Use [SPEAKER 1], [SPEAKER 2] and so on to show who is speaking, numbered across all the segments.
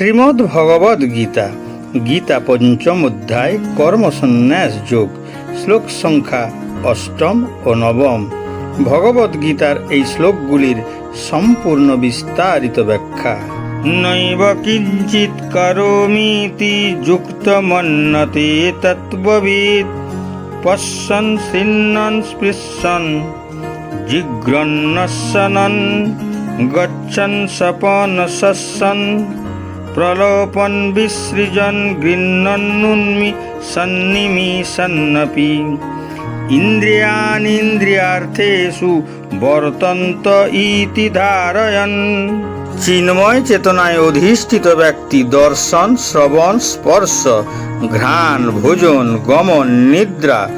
[SPEAKER 1] শ্রীমদ্ ভগবদ গীতা গীতা পঞ্চম অধ্যায়, কর্মসন্ন্যাস যোগ, শ্লোক সংখ্যা অষ্টম ও নবম। ভগবদ গীতার এই শ্লোকগুলির সম্পূর্ণ বিস্তারিত ব্যাখ্যা। নৈব কিঞ্চিৎ করোমিতি যুক্তমন্নতে তত্ত্ববিদ পশ্যন শৃণ্বন স্পৃশন জিঘ্রন্নশনন গচ্ছন সপন শস্যন প্রলোপন বিসৃজন গৃহ্ণন্নুন্মি সন্নিমিষন্নপি ইন্দ্রিয়াণীন্দ্রিয়ার্থেষু বর্তন্ত ইতি ধারয়ন। চিন্ময় চেতনায় অধিষ্ঠিত ব্যক্তি দর্শন, শ্রবণ, স্পর্শ, ঘ্রাণ, ভোজন, গমন, নিদ্রা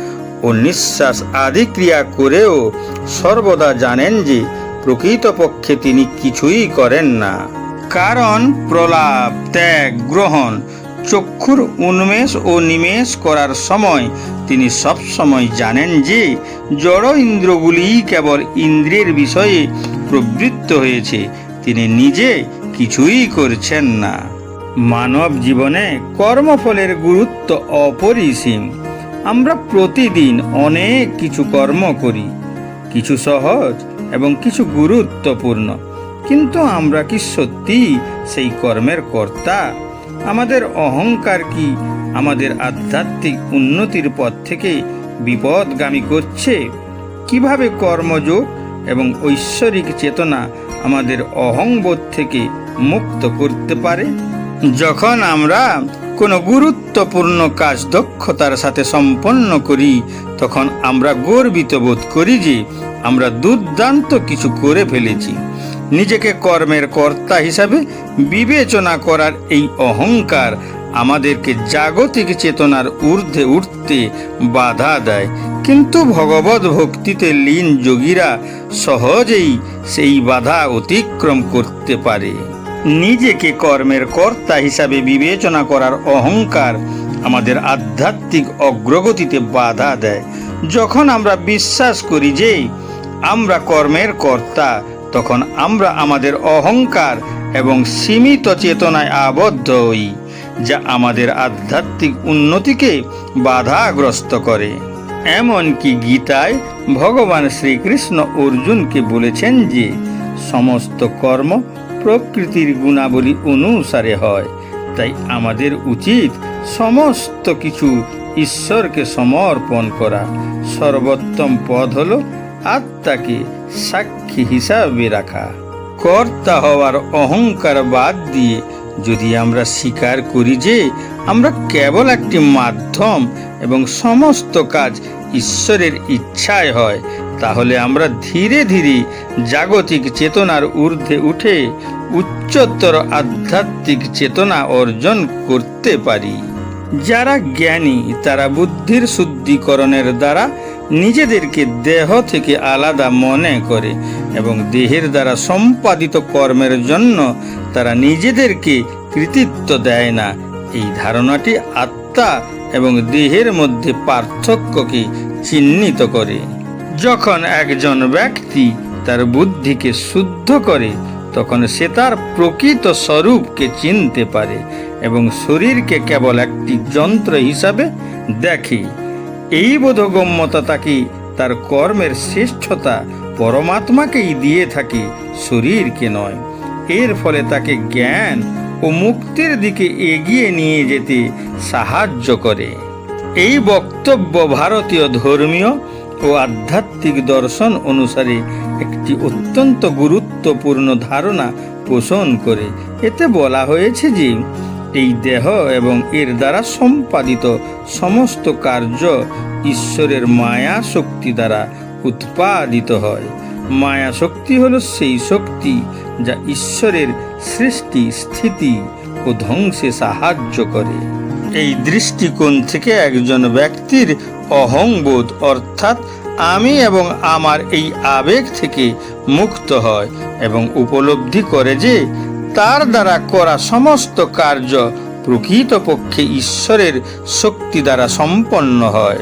[SPEAKER 1] ও নিঃশ্বাস আদি ক্রিয়া করেও সর্বদা জানেন যে প্রকৃতপক্ষে তিনি কিছুই করেন না। কারণ প্রলাপ, ত্যাগ, গ্রহণ, চক্ষুর উন্মেষ ও নিমেষ করার সময় তিনি সবসময় জানেন যে জড় ইন্দ্রগুলিই কেবল ইন্দ্রের বিষয়ে প্রবৃত্ত হয়েছে, তিনি নিজে কিছুই করছেন না। মানব জীবনে কর্মফলের গুরুত্ব অপরিসীম। আমরা প্রতিদিন অনেক কিছু কর্ম করি, কিছু সহজ এবং কিছু গুরুত্বপূর্ণ। কিন্তু আমরা কি সত্যি সেই কর্মের কর্তা? আমাদের অহংকার কি আমাদের আধ্যাত্মিক উন্নতির পথ থেকে বিপদগামী করছে? কীভাবে কর্মযোগ এবং ঐশ্বরিক চেতনা আমাদের অহংবোধ থেকে মুক্ত করতে পারে? যখন আমরা কোনো গুরুত্বপূর্ণ কাজ দক্ষতার সাথে সম্পন্ন করি, তখন আমরা গর্বিত বোধ করি যে আমরা দুর্দান্ত কিছু করে ফেলেছি। নিজেকে কর্মের কর্তা হিসাবে বিবেচনা করার এই অহংকার আমাদেরকে জাগতিক চেতনার ঊর্ধ্বে উঠতে বাধা দেয়। কিন্তু ভগবত ভক্তিতে লীন যোগীরা সহজেই সেই বাধা অতিক্রম করতে পারে। নিজেকে কর্মের কর্তা হিসাবে বিবেচনা করার অহংকার আমাদের আধ্যাত্মিক অগ্রগতিতে বাধা দেয়। যখন আমরা বিশ্বাস করি যে আমরা কর্মের কর্তা তখন আমরা আমাদের অহংকার এবং সীমিত চেতনায় আবদ্ধ হই, যা আমাদের আধ্যাত্মিক উন্নতিকে বাধাগ্রস্ত করে। এমনকি গীতায় ভগবান শ্রীকৃষ্ণ অর্জুনকে বলেছেন যে, সমস্ত কর্ম প্রকৃতির গুণাবলী অনুসারে হয়, তাই আমাদের উচিত সমস্ত কিছু ঈশ্বরকে সমর্পণ করা। সর্বোত্তম পদ হল আত্মাকে সাক্ষী হিসাবে রাখা? কর্তা হওয়ার অহংকার বাদ দিয়ে যদি আমরা স্বীকার করি যে আমরা কেবল একটি মাধ্যম এবং সমস্ত কাজ ঈশ্বরের ইচ্ছায় হয়, তাহলে আমরা ধীরে ধীরে জাগতিক চেতনার ঊর্ধ্বে উঠে উচ্চতর আধ্যাত্মিক চেতনা অর্জন করতে পারি। যারা জ্ঞানী, তারা বুদ্ধির শুদ্ধিকরণের দ্বারা নিজেদেরকে দেহ থেকে আলাদা মনে করে এবং দেহের দ্বারা সম্পাদিত কর্মের জন্য তারা নিজেদেরকে কৃতিত্ব দেয় না। এই ধারণাটি আত্মা এবং দেহের মধ্যে পার্থক্যকে চিহ্নিত করে। যখন একজন ব্যক্তি তার বুদ্ধিকে শুদ্ধ করে, তখন সে তার প্রকৃত স্বরূপকে চিনতে পারে এবং শরীরকে কেবল একটি যন্ত্র হিসাবে দেখে। এই বোধগম্যতা তাকে তার কর্মের শ্রেষ্ঠতা পরমাত্মাকেই দিয়ে থাকে শরীরকে নয়। এর ফলে তাকে জ্ঞান ও মুক্তির দিকে এগিয়ে নিয়ে যেতে সাহায্য করে। এই বক্তব্য ভারতীয় ধর্মীয় ও আধ্যাত্মিক দর্শন অনুসারে একটি অত্যন্ত গুরুত্বপূর্ণ ধারণা পোষণ করে। এতে বলা হয়েছে যে এই দেহ এবং এর দ্বারা সম্পাদিত সমস্ত কার্য ঈশ্বরের মায়া শক্তি দ্বারা উৎপাদিত হয়। মায়া শক্তি হল সেই শক্তি যা ঈশ্বরের সৃষ্টি, স্থিতি ও ধ্বংসে সাহায্য করে। এই দৃষ্টিকোণ থেকে একজন ব্যক্তির অহংবোধ অর্থাৎ আমি এবং আমার এই আবেগ থেকে মুক্ত হয় এবং উপলব্ধি করে যে তার দ্বারা করা সমস্ত কার্য প্রকৃতপক্ষে ঈশ্বরের শক্তি দ্বারা সম্পন্ন হয়।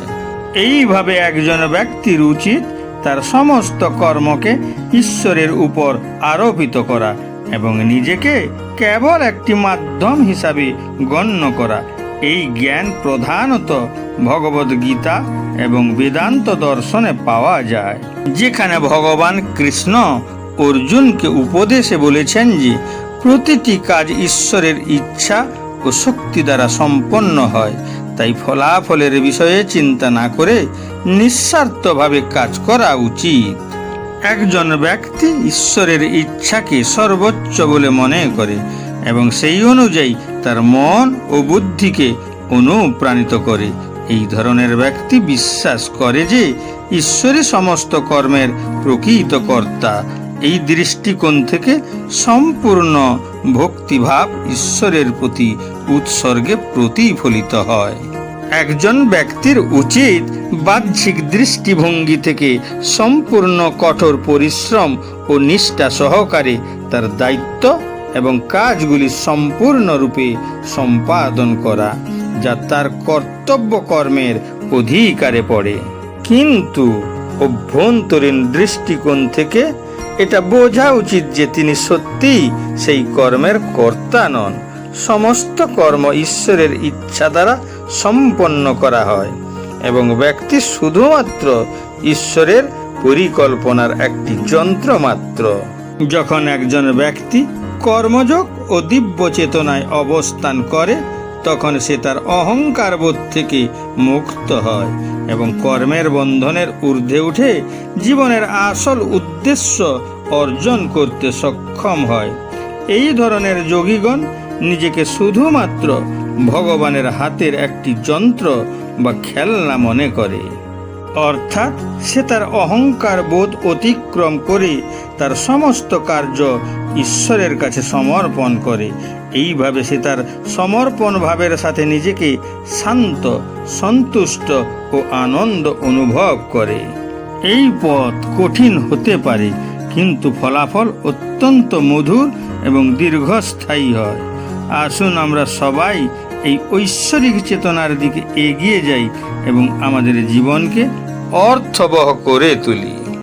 [SPEAKER 1] এইভাবে একজন ব্যক্তির উচিত তার সমস্ত কর্মকে ঈশ্বরের উপর আরোপিত করা এবং নিজেকে কেবল একটি মাধ্যম হিসাবে গণ্য করা। এই জ্ঞান প্রধানত ভগবদ গীতা এবং বেদান্ত দর্শনে পাওয়া যায়। যেখানে ভগবান কৃষ্ণ অর্জুনকে উপদেশে বলেছেন যে প্রতিটি কাজ ঈশ্বরের ইচ্ছা ও শক্তি দ্বারা সম্পন্ন হয়। তাই ফলাফলের বিষয়ে চিন্তা না করে নিঃস্বার্থভাবে কাজ করা উচিত। একজন ব্যক্তি ঈশ্বরের ইচ্ছাকে সর্বোচ্চ বলে মনে করে এবং সেই অনুযায়ী তার মন ও বুদ্ধিকে অনুপ্রাণিত করে। এই ধরনের ব্যক্তি বিশ্বাস করে যে ঈশ্বরই সমস্ত কর্মের প্রকৃত কর্তা। এই দৃষ্টিকোণ থেকে সম্পূর্ণ ভক্তিভাব ঈশ্বরের প্রতি উৎসর্গে প্রতিফলিত হয়। একজন ব্যক্তির উচিত বাহ্যিক দৃষ্টিভঙ্গি থেকে সম্পূর্ণ কঠোর পরিশ্রম ও নিষ্ঠা সহকারে তার দায়িত্ব এবং কাজগুলি সম্পূর্ণরূপে সম্পাদন করা, যা তার কর্তব্য কর্মের অধিকারে পড়ে। কিন্তু অভ্যন্তরীণ দৃষ্টিকোণ থেকে এটা বোঝা উচিত যে তিনি সত্যিই সেই কর্মের কর্তা নন। সমস্ত কর্ম ঈশ্বরের ইচ্ছা দ্বারা সম্পন্ন করা হয় এবং ব্যক্তি শুধুমাত্র ঈশ্বরের পরিকল্পনার একটি যন্ত্র মাত্র। যখন একজন ব্যক্তি কর্মযোগ ও দিব্য চেতনায় অবস্থান করে তখন সে তার অহংকার বোধ থেকে মুক্ত হয় এবং কর্মের বন্ধনের ঊর্ধ্বে উঠে জীবনের আসল উদ্দেশ্য অর্জন করতে সক্ষম হয়। এই ধরনের যোগীগণ নিজেকে শুধুমাত্র ভগবানের হাতের একটি যন্ত্র বা খেলনা মনে করে। অর্থাৎ সে তার অহংকার বোধ অতিক্রম করে তার সমস্ত কার্য ঈশ্বরের কাছে সমর্পণ করে। এইভাবে সে তার সমর্পণ ভাবের সাথে নিজেকে শান্ত, সন্তুষ্ট ও আনন্দ অনুভব করে। এই পথ কঠিন হতে পারে, কিন্তু ফলাফল অত্যন্ত মধুর এবং দীর্ঘস্থায়ী হয়। আসুন আমরা সবাই এই ঐশ্বরিক চেতনার দিকে এগিয়ে যাই এবং আমাদের জীবনকে অর্থবহ করে তুলি।